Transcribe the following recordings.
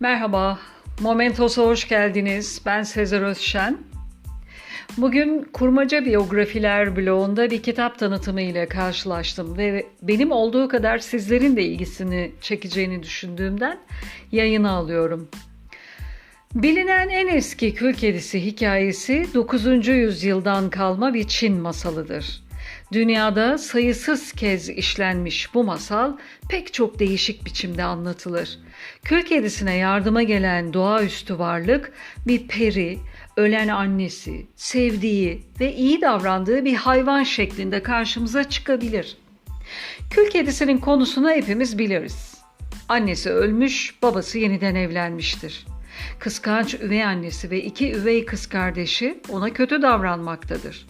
Merhaba, Momentos'a hoş geldiniz. Ben Sezer Özşen. Bugün Kurmaca Biyografiler blogunda bir kitap tanıtımı ile karşılaştım ve benim olduğu kadar sizlerin de ilgisini çekeceğini düşündüğümden yayına alıyorum. Bilinen en eski kül kedisi hikayesi 9. yüzyıldan kalma bir Çin masalıdır. Dünyada sayısız kez işlenmiş bu masal pek çok değişik biçimde anlatılır. Kül kedisine yardıma gelen doğaüstü varlık bir peri, ölen annesi, sevdiği ve iyi davrandığı bir hayvan şeklinde karşımıza çıkabilir. Kül kedisinin konusunu hepimiz biliriz. Annesi ölmüş, babası yeniden evlenmiştir. Kıskanç üvey annesi ve iki üvey kız kardeşi ona kötü davranmaktadır.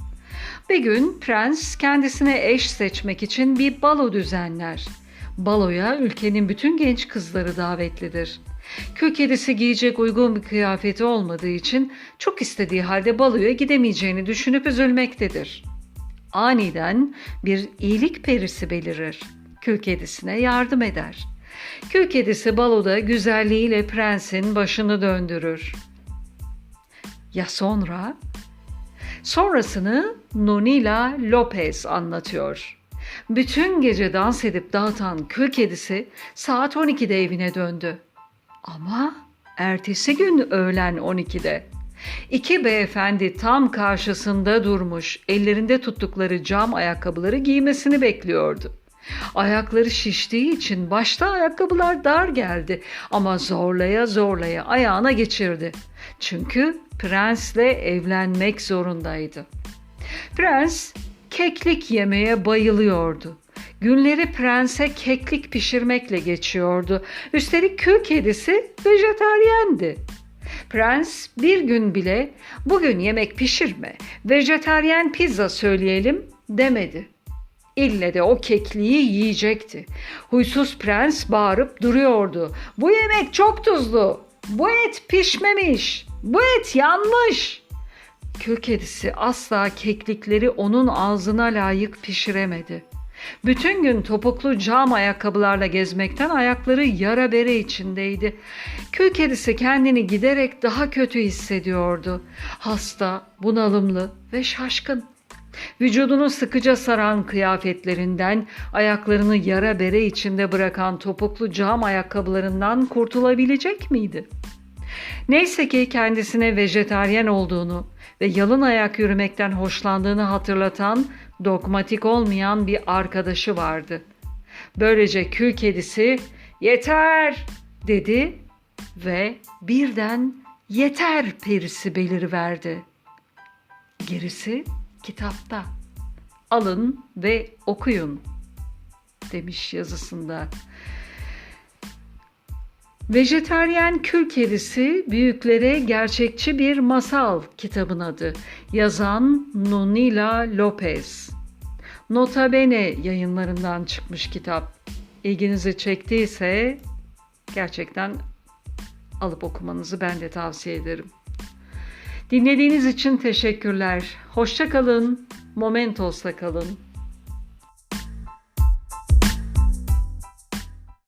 Bir gün prens kendisine eş seçmek için bir balo düzenler. Baloya ülkenin bütün genç kızları davetlidir. Kül kedisi giyecek uygun bir kıyafeti olmadığı için çok istediği halde baloya gidemeyeceğini düşünüp üzülmektedir. Aniden bir iyilik perisi belirir. Kül kedisine yardım eder. Kül kedisi baloda güzelliğiyle prensin başını döndürür. Ya sonra? Sonrasını Nonila Lopez anlatıyor. Bütün gece dans edip dağıtan kül kedisi saat 12'de evine döndü. Ama ertesi gün öğlen 12'de. İki beyefendi tam karşısında durmuş, ellerinde tuttukları cam ayakkabıları giymesini bekliyordu. Ayakları şiştiği için başta ayakkabılar dar geldi ama zorlaya zorlaya ayağına geçirdi. Çünkü prensle evlenmek zorundaydı. Prens keklik yemeye bayılıyordu. Günleri prense keklik pişirmekle geçiyordu. Üstelik kül kedisi vejetaryendi. Prens bir gün bile bugün yemek pişirme, vejetaryen pizza söyleyelim demedi. İlle de o kekliği yiyecekti. Huysuz prens bağırıp duruyordu. Bu yemek çok tuzlu. Bu et pişmemiş. Bu et yanmış. Kül kedisi asla keklikleri onun ağzına layık pişiremedi. Bütün gün topuklu cam ayakkabılarla gezmekten ayakları yara bere içindeydi. Kül kedisi kendini giderek daha kötü hissediyordu. Hasta, bunalımlı ve şaşkın. Vücudunu sıkıca saran kıyafetlerinden, ayaklarını yara bere içinde bırakan topuklu cam ayakkabılarından kurtulabilecek miydi? Neyse ki kendisine vejetaryen olduğunu ve yalın ayak yürümekten hoşlandığını hatırlatan dogmatik olmayan bir arkadaşı vardı. Böylece kül kedisi yeter dedi ve birden yeter perisi beliriverdi. Gerisi kitapta. Alın ve okuyun demiş yazısında. Vejetaryen Kül Kedisi büyüklere gerçekçi bir masal kitabın adı. Yazan Nonila Lopez. Nota Bene yayınlarından çıkmış kitap. İlginizi çektiyse gerçekten alıp okumanızı ben de tavsiye ederim. Dinlediğiniz için teşekkürler. Hoşça kalın. Momentos'ta kalın.